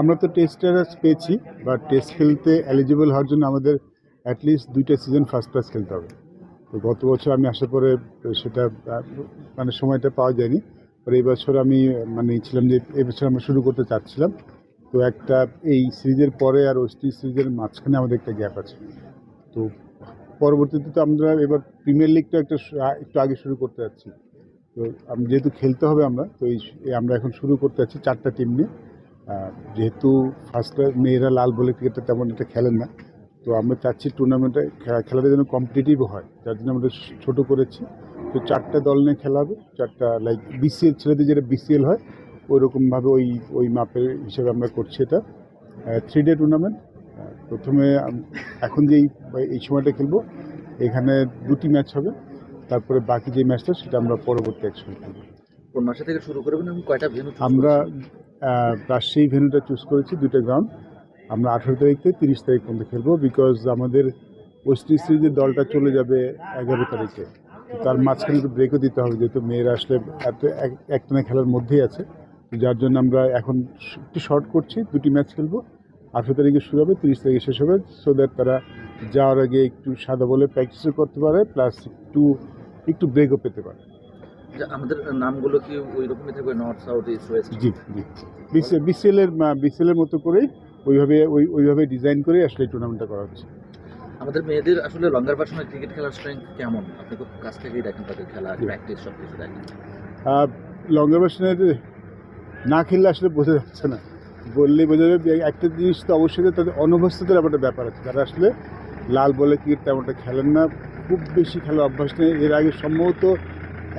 আমরা তো টেস্টার পেয়েছি বা টেস্ট খেলতে এলিজিবল হওয়ার জন্য আমাদের অ্যাটলিস্ট দুইটা সিজন ফার্স্ট ক্লাস খেলতে হবে। তো গত বছর আমি আসার পরে সেটা মানে সময়টা পাওয়া যায়নি, পরে এই বছর আমি মানে ছিলাম যে এবছর আমরা শুরু করতে চাচ্ছিলাম। তো একটা এই সিরিজের পরে আর ওয়েস্ট সিরিজের মাঝখানে আমাদের একটা গ্যাপ আছে। তো পরবর্তীতে তো আমরা এবার প্রিমিয়ার লিগটা একটা একটু আগে শুরু করতে যাচ্ছি। তো যেহেতু খেলতে হবে আমরা, তো এই আমরা এখন শুরু করতে যাচ্ছি চারটা টিম নিয়ে। যেহেতু ফার্স্ট মেয়েরা লাল বলে ক্রিকেটটা তেমন একটা খেলেন না তো আমরা চাচ্ছি টুর্নামেন্টে খেলাটা যেন কম্পিটিটিভ হয় যার জন্য আমরা ছোট করেছি। তো চারটা দল নিয়ে খেলা হবে চারটা লাইক বিসিএল ছেলেদের যেটা বিসিএল হয় ওই রকমভাবে ওই ওই মাপের হিসেবে আমরা করছি এটা। থ্রি ডে টুর্নামেন্ট প্রথমে এখন যেই এই- এই সময়টা খেলব এখানে দুটি ম্যাচ হবে তারপরে বাকি যে ম্যাচটা সেটা আমরা পরবর্তী একসঙ্গে খেলব কোন মাসে থেকে শুরু করবেন এবং কয়টা ভেন্যু আমরা আহ, সেই ভেন্যুটা চুজ করেছি দুটো গ্রাউন্ড আমরা আঠেরো তারিখ থেকে তিরিশ তারিখ পর্যন্ত খেলব বিকজ আমাদের ওয়েস্ট সিরিজের দলটা চলে যাবে এগারো তারিখে। তার মাঝখানে একটু ব্রেকও দিতে হবে যেহেতু মেয়েরা আসলে এত এক- একটানা খেলার মধ্যেই আছে। যার জন্য আমরা এখন একটু শর্ট করছি দুটি ম্যাচ খেলব। আঠেরো তারিখে শুরু হবে তিরিশ তারিখে শেষ হবে সো দ্যাট তারা যাওয়ার আগে একটু সাদা বলে প্র্যাকটিসও করতে পারে প্লাস একটু একটু ব্রেকও পেতে পারে। আমাদের নামগুলো কি ওই রকমই থাকবে নর্থ সাউথ ইস্ট ওয়েস্ট জি জি। বিসিএলের বিসিএলের মতো করেই ওইভাবে ওই ওইভাবে ডিজাইন করে আসলে টুর্নামেন্টটা করা হচ্ছে আমাদের মেয়েদের আসলে লঙ্গার পার্সনের ক্রিকেট খেলার স্ট্রেংথ কেমন? আপনি খুব কাছ থেকেই দেখেন তাদের খেলা। প্র্যাকটিস সব কিছু দেখেন। লঙ্গার ভার্সনের না খেললে আসলে বোঝা যাচ্ছে না। বললে বোঝা যাবে একটা জিনিস তো অবশ্যই তাদের অনভ্যস্ততার একটা ব্যাপার আছে। তারা আসলে লাল বলে ক্রিকেট তেমনটা খেলেন না খুব বেশি খেলার অভ্যাস নেই। এর আগে সম্ভবত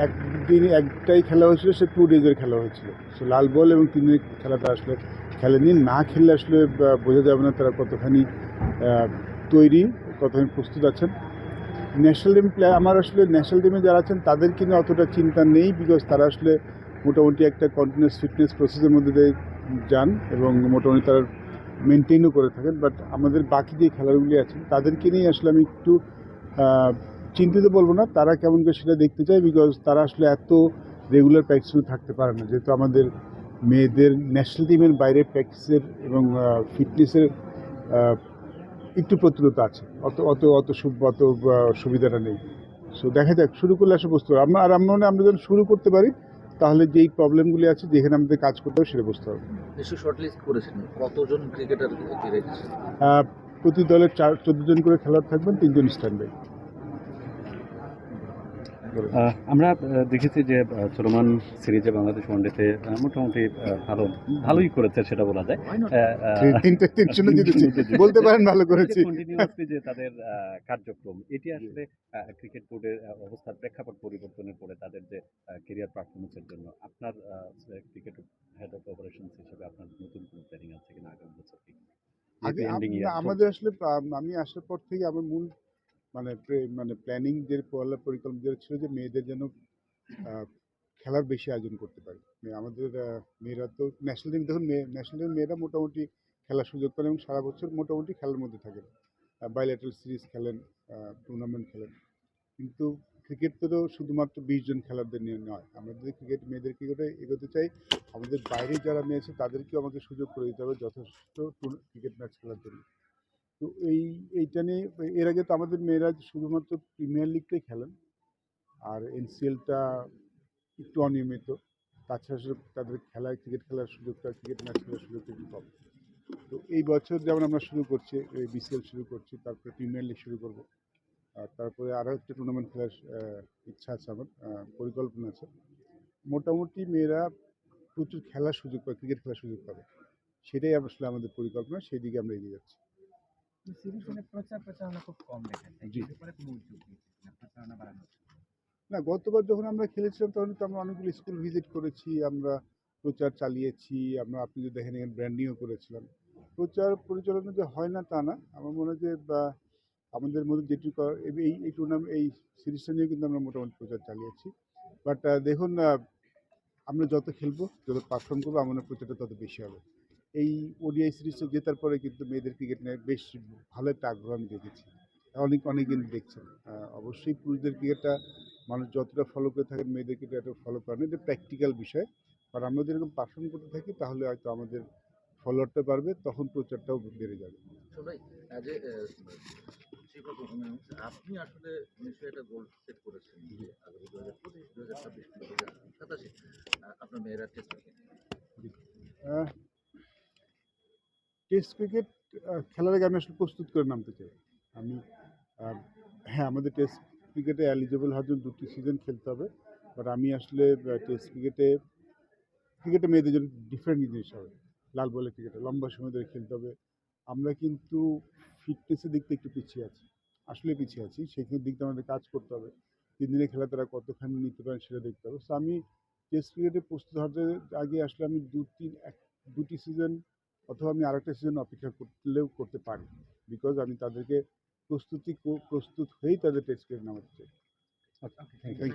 একদিন একটাই খেলা হয়েছিল, সে টু ডেজের খেলা হয়েছিল। সে লাল বল এবং তিন দিনের খেলাটা আসলে খেলেনি। না খেললে আসলে বোঝা যাবে না তারা কতখানি তৈরি, কতখানি প্রস্তুত আছেন। ন্যাশনাল টিম প্লেয়ার আমার আসলে ন্যাশনাল টিমে যারা আছেন, তাদেরকে নিয়ে অতটা চিন্তা নেই বিকজ তারা আসলে মোটামুটি একটা কন্টিনিউয়াস ফিটনেস প্রসেসের মধ্যে দিয়ে যান এবং মোটামুটি তারা মেনটেনও করে থাকেন। বাট আমাদের বাকি যে খেলাগুলি আছেন তাদেরকে নিয়ে আসলে আমি একটু চিন্তিত বলব না তারা কেমন করে সেটা দেখতে চায় বিকজ তারা আসলে এত রেগুলার প্র্যাকটিসে থাকতে পারে না। যেহেতু আমাদের মেয়েদের ন্যাশনাল টিমের বাইরে প্র্যাকটিসের এবং ফিটনেসের একটু প্রতুলতা আছে। অত অত অত অত সুবিধাটা নেই। সো দেখা যাক শুরু করলে আসলে বুঝতে পারব আমরা আর আমরা মনে আমরা যখন শুরু করতে পারি তাহলে যেই প্রবলেমগুলি আছে যেখানে আমাদের কাজ করতে হবে সেটা বুঝতে হবে। করেছেন। কতজন ক্রিকেটার প্রতি দলের চার চোদ্দ জন করে খেলোয়াড় থাকবেন তিনজন স্ট্যান্ড বাই আমরা দেখেছি যে চলমান সিরিজে বাংলাদেশ ওয়ানডেতে মোটামুটি ভালো ভালোই করেছে সেটা বলা যায়। তিনটে বলতে পারেন ভালো করেছি। কন্টিনিউয়াসলি যে তাদের কার্যক্রম এটি আসলে ক্রিকেট বোর্ডের অবস্থার প্রেক্ষাপট পরিবর্তনের পরে তাদের যে কেরিয়ার পারফরমেন্সের জন্য আপনার ক্রিকেট হেড অফ অপারেশন হিসেবে আপনার নতুন কোনো প্ল্যানিং আছে কিনা আগামী বছর আমাদের আসলে আমি আসার পর থেকে আমার মূল মানে মানে প্ল্যানিং যে পরিকল্পনা ছিল যে মেয়েদের যেন খেলার বেশি আয়োজন করতে পারে। আমাদের মেয়েরা তো ন্যাশনাল টিম দেখুন ন্যাশনাল টিম মেয়েরা মোটামুটি খেলার সুযোগ পান এবং সারা বছর মোটামুটি খেলার মধ্যে থাকেন। বাইলেটারাল সিরিজ খেলেন টুর্নামেন্ট খেলেন। কিন্তু ক্রিকেট তো শুধুমাত্র বিশ জন খেলাদের নিয়ে নয়। যদি ক্রিকেট মেয়েদের ক্রিকেটে এগোতে চাই, আমাদের বাইরে যারা মেয়ে আছে তাদেরকেও আমাদের সুযোগ করে দিতে হবে যথেষ্ট ক্রিকেট ম্যাচ খেলার জন্য। তো এই, এইটা নিয়ে, এর আগে তো আমাদের মেয়েরা শুধুমাত্র প্রিমিয়ার লিগটাই খেলেন। আর এনসিএলটা একটু অনিয়মিত। তাছাড়া তাদের খেলায় ক্রিকেট খেলার সুযোগটা ক্রিকেট ম্যাচ খেলার সুযোগটা একটু কম। তো এই বছর যেমন আমরা শুরু করছি বিসিএল শুরু করছি, তারপরে প্রিমিয়ার লিগ শুরু করব। আর তারপরে আরও একটা টুর্নামেন্ট খেলার ইচ্ছা আছে আমার পরিকল্পনা আছে। মোটামুটি মেয়েরা প্রচুর খেলার সুযোগ পাবে ক্রিকেট খেলার সুযোগ পাবে। সেটাই আসলে আমাদের পরিকল্পনা, সেই দিকে আমরা এগিয়ে যাচ্ছি। সিরিজ মানে প্রচার প্রচারণা খুব কম দেখা যায় ব্যাপারে কোনো উদ্যোগ নিচ্ছেন না প্রচারণা বাড়ানোর না গতবার যখন আমরা খেলেছিলাম তখন তো আমরা অনেকগুলো স্কুল ভিজিট করেছি আমরা প্রচার চালিয়েছি আমরা আপনি যদি দেখেন এখানে ব্র্যান্ডিংও করেছিলাম। প্রচার পরিচালনা যে হয় না তা না আমার মনে হয় যে বা, আমাদের মধ্যে এই এই- এই টুর্নামেন্ট এই সিরিজটা নিয়ে কিন্তু আমরা মোটামুটি প্রচার চালিয়েছি। বাট দেখুন আমরা যত খেলব যত পারফর্ম করব আমাদের প্রচারটা তত বেশি হবে। এই ওডিআই সিরিজটা জেতার পরে কিন্তু মেয়েদের ক্রিকেট নিয়ে বেশ ভালো একটা আগ্রহ আমি দেখেছি। অনেক অনেক দিন দেখছেন। অবশ্যই পুরুষদের ক্রিকেটটা মানুষ যতটা ফলো করে থাকেন, মেয়েদের ক্রিকেট এত ফলো না এটা প্র্যাকটিক্যাল বিষয়। আর আমরা যদি এরকম পারফর্ম করতে থাকি, তাহলে হয়তো আমাদের ফলোয়ারটা বাড়বে, তখন প্রচারটাও বেড়ে যাবে। পারফরমেন্স আপনি আসলে নিশ্চয়ই একটা গোল সেট করেছেন আপনার মেয়েরা টেস্ট টেস্ট ক্রিকেট খেলার আগে আমি আসলে প্রস্তুত করে নামতে চাই। আমি হ্যাঁ আমাদের টেস্ট ক্রিকেটে এলিজিবল হওয়ার জন্য দুটি সিজন খেলতে হবে। বাট আমি আসলে টেস্ট ক্রিকেটে ক্রিকেটে মেয়েদের জন্য ডিফারেন্ট জিনিস হবে। লাল বলে ক্রিকেটে, লম্বা সময় ধরে খেলতে হবে। আমরা কিন্তু ফিটনেসের দিক থেকে একটু পিছিয়ে আছি। আসলে পিছিয়ে আছি সেখানে দিক দিয়ে আমাদের কাজ করতে হবে। তিন দিনে খেলা তারা কতখানি নিতে পারেন সেটা দেখতে হবে। সো আমি টেস্ট ক্রিকেটে প্রস্তুত হওয়ার আগে আসলে আমি দু তিন এক, দুটি সিজন অথবা আমি আরেকটা সিজন অপেক্ষা করলেও করতে পারি। বিকজ আমি তাদেরকে প্রস্তুতি প্রস্তুত হয়েই তাদের টেস্ট করে নামাতে চাই। Thank you